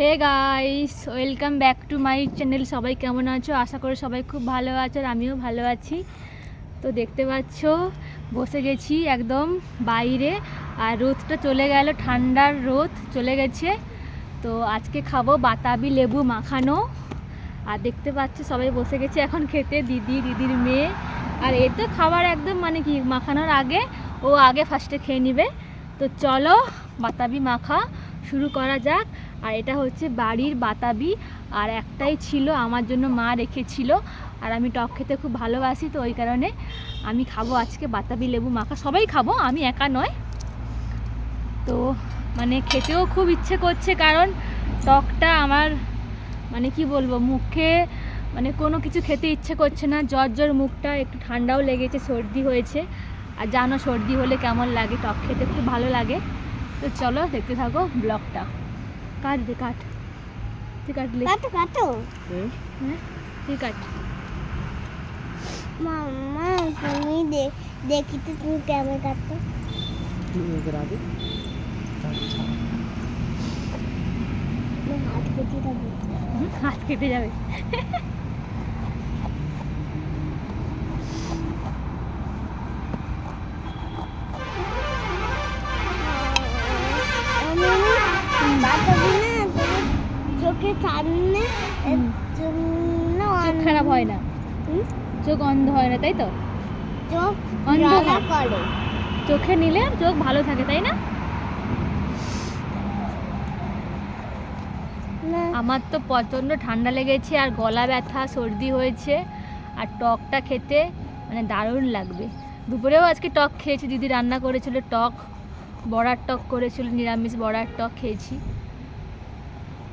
Hey guys welcome back to my channel সবাই কেমন আছো? আশা করি সবাই খুব ভালো আছো আর আমিও ভালো আছি। তো দেখতে পাচ্ছ, বসে গেছি একদম বাইরে আর রোদটা চলে গেল, ঠান্ডার রোদ চলে গেছে। তো আজকে খাব বাতাবি লেবু মাখানো। আর দেখতে পাচ্ছ, সবাই বসে গেছে এখন খেতে, দিদি, দিদির মেয়ে। আর এ তো খাবার একদম মানে কি, মাখানোর আগে, ও আগে ফার্স্টে খেয়ে নিবে। তো চলো, বাতাবি মাখা শুরু করা যাক। আর এটা হচ্ছে বাড়ির বাতাবি, আর একটাই ছিল আমার জন্য মা রেখেছিল, আর আমি টক খেতে খুব ভালোবাসি, তো ওই কারণে আমি খাব আজকে বাতাবি লেবু মাখা। সবাই খাব, আমি একা নয়। তো মানে খেতেও খুব ইচ্ছে করছে, কারণ টকটা আমার মানে কি বলব, মুখে মানে কোনো কিছু খেতে ইচ্ছে করছে না। জ্বর জ্বর মুখটা, একটু ঠান্ডাও লেগেছে, সর্দি হয়েছে। আর জানো সর্দি হলে কেমন লাগে, টক খেতে খুব ভালো লাগে। তো চলো দেখতে থাকো ব্লগটা। কাট দে কাট। তুই কাটলে কাটো কাটো। হ্যাঁ তুই কাট। মামা তুমি দে- দেখি তো তুমি কেমন কাটতো। আমার হাত কেটে যাবে হুম, হাত কেটে যাবে। খারাপ হয় না। চোখ অন্ধ হয় না তাই তো? চোখ অন্ধ করে। চোখে নিলে চোখ ভালো থাকে তাই না। আমার তো প্রচণ্ড ঠান্ডা লেগেছে আর গলা ব্যথা সর্দি হয়েছে আর টকটা খেতে মানে দারুণ লাগবে। দুপুরেও আজকে টক খেয়েছি দিদি রান্না করেছিল টক বড়ার টক করেছিল নিরামিষ বড়ার টক খেয়েছি।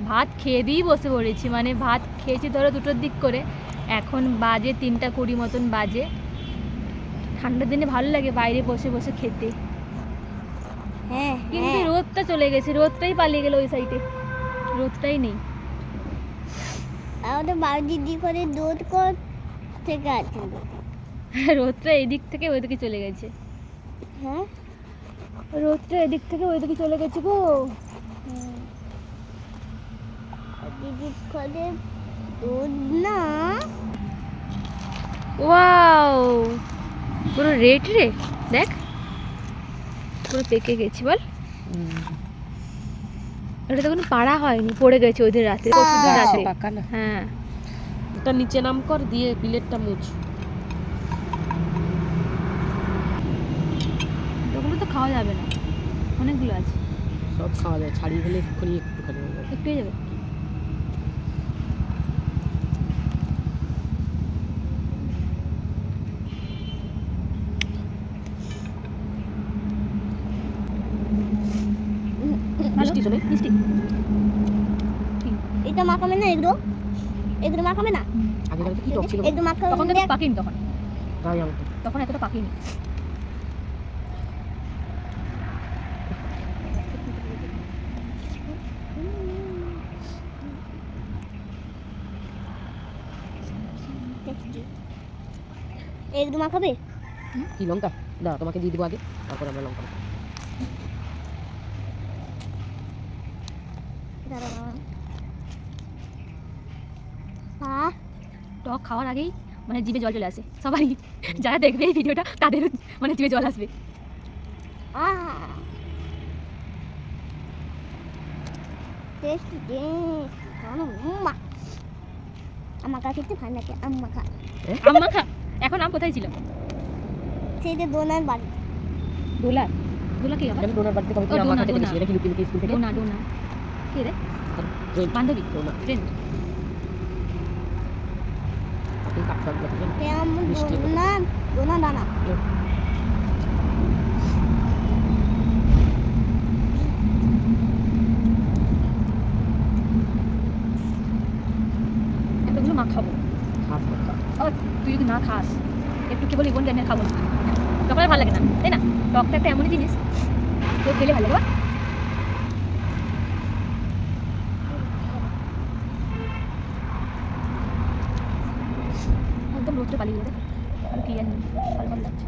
ভাত খেয়ে দিয়েই বসে পড়েছি মানে ভাত খেয়েছি ধরো দুটোর দিক করে। এখন বাজে তিনটা কুড়ি মতন বাজে। ঠান্ডার দিনে ভালো লাগে বাইরে বসে বসে খেতে। হ্যাঁ কিন্তু হ্যাঁ। রোদটা চলে গেছে রোদটাই পালিয়ে গেল ওই সাইডে রোদটাই নেই। আমাদের বাড়ি দিদি করে দুধ কর থেকে আছে রোদটা এদিক থেকে ওইদিকে চলে গেছে। হ্যাঁ? রোদটা এদিক থেকে ওইদিকে চলে গেছে গো। দিদি করে দুধ না ওয়াও পুরো রেড রে? দেখ। পুরো পেকে গেছি বল। এটা তো কোনো পাড়া হয়নি পড়ে গেছে ওদের রাতে। পরশুদিন রাতে। পাকা না। হ্যাঁ। ওটা নিচে নাম কর দিয়ে প্লেটটা মুছ। ওগুলো তো খাওয়া যাবে না। অনেকগুলো আছে। সব খাওয়া যায় ছাড়িয়ে ফেলে এক্ষুনি একটুখানি হয়ে যাবে। যাবে মিষ্টি। এটা মাখাবে না এগুলো এগুলো মাখাবে না? আগে কি টক ছিল? এগুলো মাখাবে তখন তো পাকিনি তখন। তাই আমি তখন এতটা পাকিনি। এগুলো মাখাবে কি লঙ্কা? না তোমাকে দিয়ে দেবো আগে তারপর আমরা লঙ্কা মাখাবো। হ্যাঁ টক খাওয়ার আগেই মানে জিভে জল চলে আসে। সবারই যারা দেখবে এই ভিডিওটা তাদেরও মানে জিভে জল আসবে। ভালো লাগে এখন আম কোথায় ছিল? সেই যে দোনার বাড়ি। দোলা দোলা কি আবার? আমি বাড়িতে কবে ও, আম ডোনা, মাখাতে গেছি এটা কি লুকিয়ে লুকিয়ে স্কুল থেকে? ডোনা ডোনা। কি রে বান্ধবী ফ্রেন্ড। দোনা। দোনা দানা এতগুলো মা খাব। তুই যদি না খাস একটু কে বলি বোন খাব না। তখন ভালো লাগে না তাই না? টকটা একটা এমনই জিনিস তো খেলে ভালো লাগে রোদটা পালিয়ে গেলে আর কি জানি ভালো ভালো লাগছে।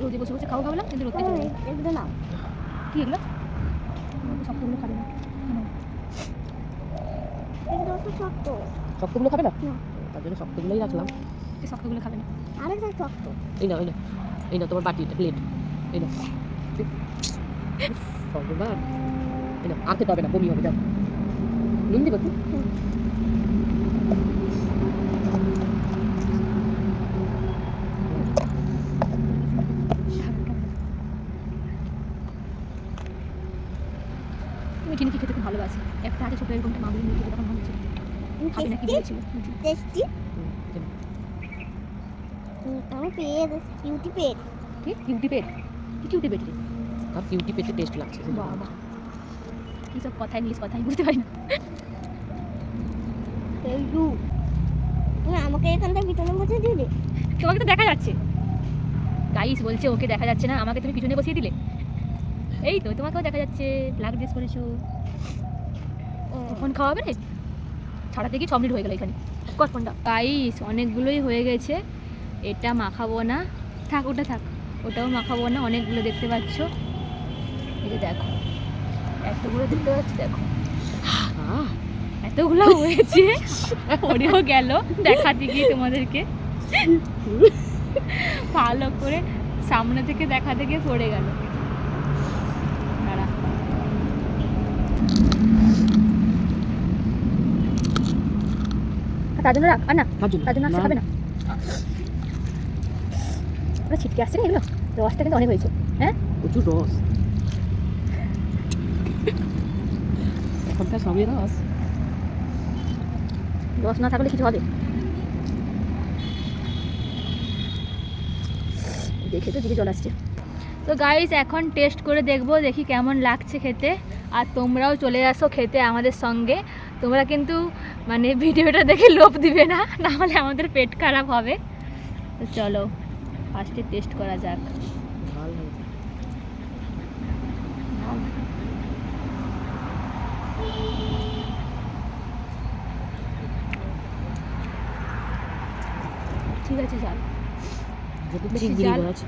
রোদে বসে বসে খাওয়া ভাবলাম কিন্তু রোদটা চলে এগুলো না কি এগুলো? শক্তগুলো খাবে না। শক্তগুলো খাবে না? না। তার জন্য শক্তগুলোই রাখলাম। এই শক্তগুলো খাবে না। আরেকটা শক্ত এই না এই না এই না তোমার বাটি প্লেট। এই না ভগবান। এই না আর খেতে হবে না বমি হবে যাও। নুন দিবে একটু? তুমি ভালোবাসি একটা আগে ছোটো এরকমটা তখন মনে হচ্ছিল খাবে না বলেছিল টেস্টি হুম, এই নাও। আমি পেয়ে বিউটি পেয়ে কি? কিউটি পেট কি কিউটি পেট রে? আর কিউটি পেটে টেস্ট লাগছে বাবা। কি সব কথা ইংলিশ কথা আমি বুঝতে পারি না। তুমি আমাকে এখানটা পিছনে বসে দিলে তোমাকে তো দেখা যাচ্ছে। গাইস বলছে ওকে দেখা যাচ্ছে না। আমাকে তুমি পিছনে বসিয়ে দিলে? এই তো তোমাকেও দেখা যাচ্ছে। Black dress পরেছো। ফোন খাওয়াবে রে ছাড়াতে গিয়ে ছ মিনিট হয়ে গেল এখানে। কর ফোনটা। গাইস অনেকগুলোই হয়ে গেছে। এটা মাখাবো না। থাক ওটা থাক। ওটাও মাখাবো না। অনেকগুলো দেখতে পাচ্ছ। এই যে দেখো। এতগুলো দেখতে পাচ্ছ? দেখো। আহ, এতগুলো হয়েছে। পড়েও গেল। দেখাতে গিয়ে তোমাদেরকে। ভালো করে সামনে থেকে দেখা গিয়ে পড়ে গেল। দাঁড়া। তার জন্য রাখ আর না তার জন্য? আসতে না, খাবে না। ওরা ছিটকে আসছে না এগুলো। রসটা কিন্তু অনেক হয়েছে। হ্যাঁ? প্রচুর রস এখনকার সবই রস রস না থাকলে কিছু হবে। দেখে তো দিকে জল আসছে। তো গাইস এখন টেস্ট করে দেখব দেখি কেমন লাগছে খেতে। আর তোমরাও চলে আসো খেতে আমাদের সঙ্গে। তোমরা কিন্তু মানে ভিডিওটা দেখে লোভ দিবে না না হলে আমাদের পেট খারাপ হবে। তো চলো ফার্স্টে টেস্ট করা যাক। ঠিক আছে বেশি ঝাল? মাছ।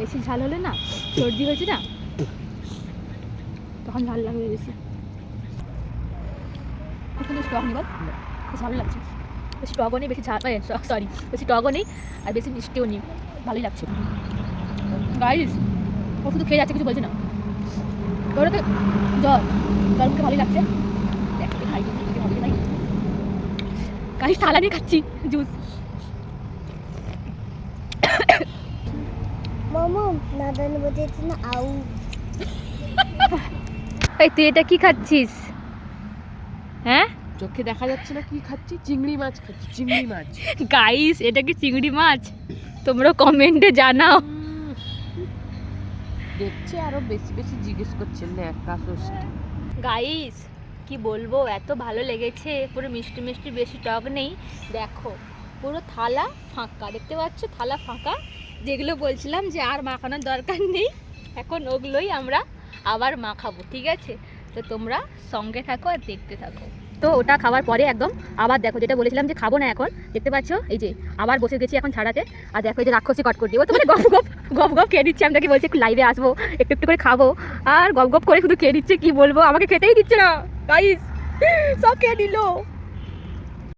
বেশি ঝাল হলে না সর্দি হয়েছে না তখন ঝাল লাগবে বেশি। ওখানে স্টক নেই বল বেশ ভালো লাগছে। বেশি টকও নেই বেশি ঝাল সরি বেশি টকও নেই আর বেশি মিষ্টিও নেই। ভালোই লাগছে। গাইস ও শুধু খেয়ে যাচ্ছে কিছু বলছে না। ওরা তো জল জল মুখে ভালোই লাগছে। খাই। গাইস থালা নিয়ে খাচ্ছি জুস এই তুই এটা কি খাচ্ছিস? হ্যাঁ? চোখে দেখা যাচ্ছে না কি খাচ্ছি? চিংড়ি মাছ খাচ্ছি চিংড়ি মাছ। গাইস এটা কি চিংড়ি মাছ? তোমরা কমেন্টে জানাও। দেখছে আরও বেশি বেশি জিজ্ঞেস করছেন না একা ষষ্ঠী। গাইস কি বলব এত ভালো লেগেছে। পুরো মিষ্টি মিষ্টি বেশি টক নেই। দেখো পুরো থালা ফাঁকা। দেখতে পাচ্ছ থালা ফাঁকা। যেগুলো বলছিলাম যে আর মাখানোর দরকার নেই এখন ওগুলোই আমরা আবার মাখাবো ঠিক আছে? তো তোমরা সঙ্গে থাকো আর দেখতে থাকো। তো ওটা খাওয়ার পরে একদম আবার দেখো যেটা বলেছিলাম যে খাব না এখন, দেখতে পাচ্ছ? এই যে, আবার বসে গেছি এখন ছাড়াতে। আর দেখো এই যে রাক্ষসী কট করে দিই ও তো মানে গপ গপ গপ গপ খেয়ে দিচ্ছে আমি তাকে বলছি, একটু লাইভে আসব, একটু একটু করে খাব। আর গপ গপ করে শুধু খেয়ে দিচ্ছে কি বলব? আমাকে খেতেই দিচ্ছে না গাইস সব খেয়ে নিল।